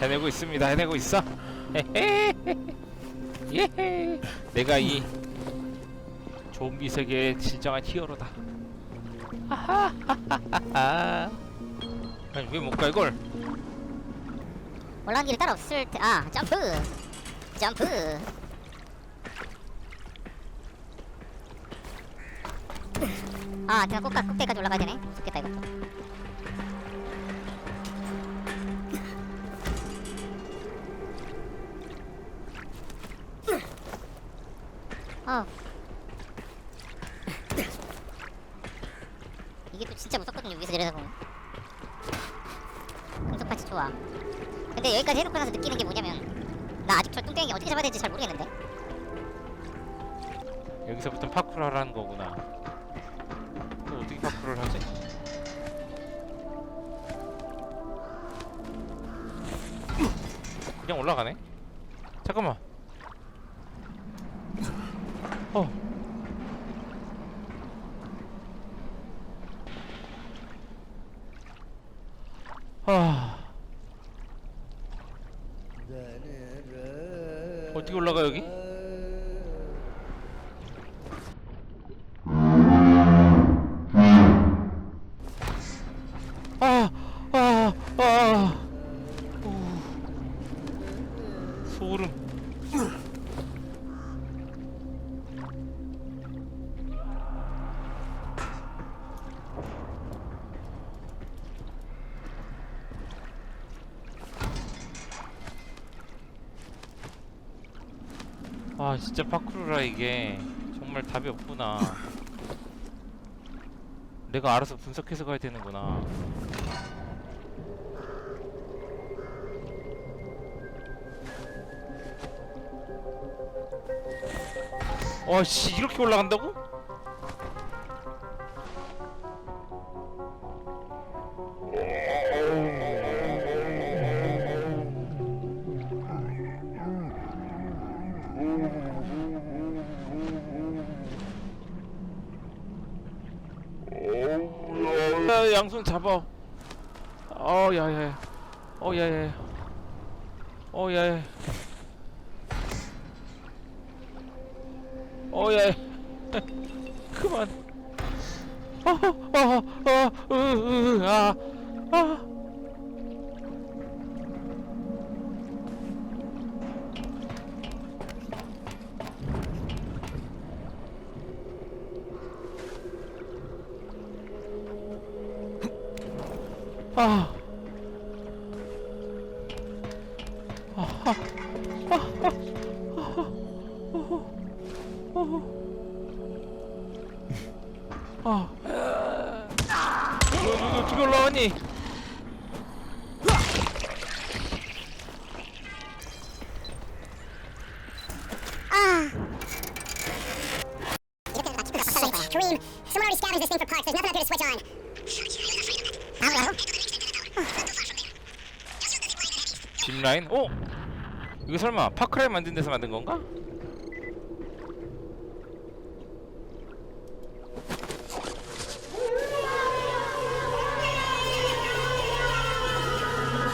아 해내고 있습니다. 해내고 있어? 예. 내가 이 좀비 세계의 진정한 히어로다. 하하하하하 아니 왜못 가 이걸? 올라간 길이 따로 없을 테... 아 점프. 점프. 아 내가 꼭가 꼭대기까지 올라가야 되네. 좋겠다 이거 어. 이게 또 진짜 무섭거든요 위에서 내려다 보면. 금속파츠 좋아. 근데 여기까지 해놓고 나서 느끼는 게 뭐냐면 나 아직 저 뚱땡이 어떻게 잡아야 될지 잘 모르겠는데. 여기서부터 파쿠르 하라는 거구나. 또 어떻게 파쿠르를 하지? 그냥 올라가네? 잠깐만 어 아, 어떻게 올라가 여기? 아, 아, 아. 오. 소름. 아, 진짜 파쿠르라 이게 정말 답이 없구나. 내가 알아서 분석해서 가야 되는구나. 어씨 이렇게 올라간다고? 야, 양손 잡아. 어, 야야. 어, 야야. 어, 야 야. 어, 야. 그만. 어, 어, 어, 으, 으, 아, 아. This thing for parts There's nothing up here to switch on 아무라고? 짚라인? 어? 이거 설마 파크라이 만든 데서 만든 건가?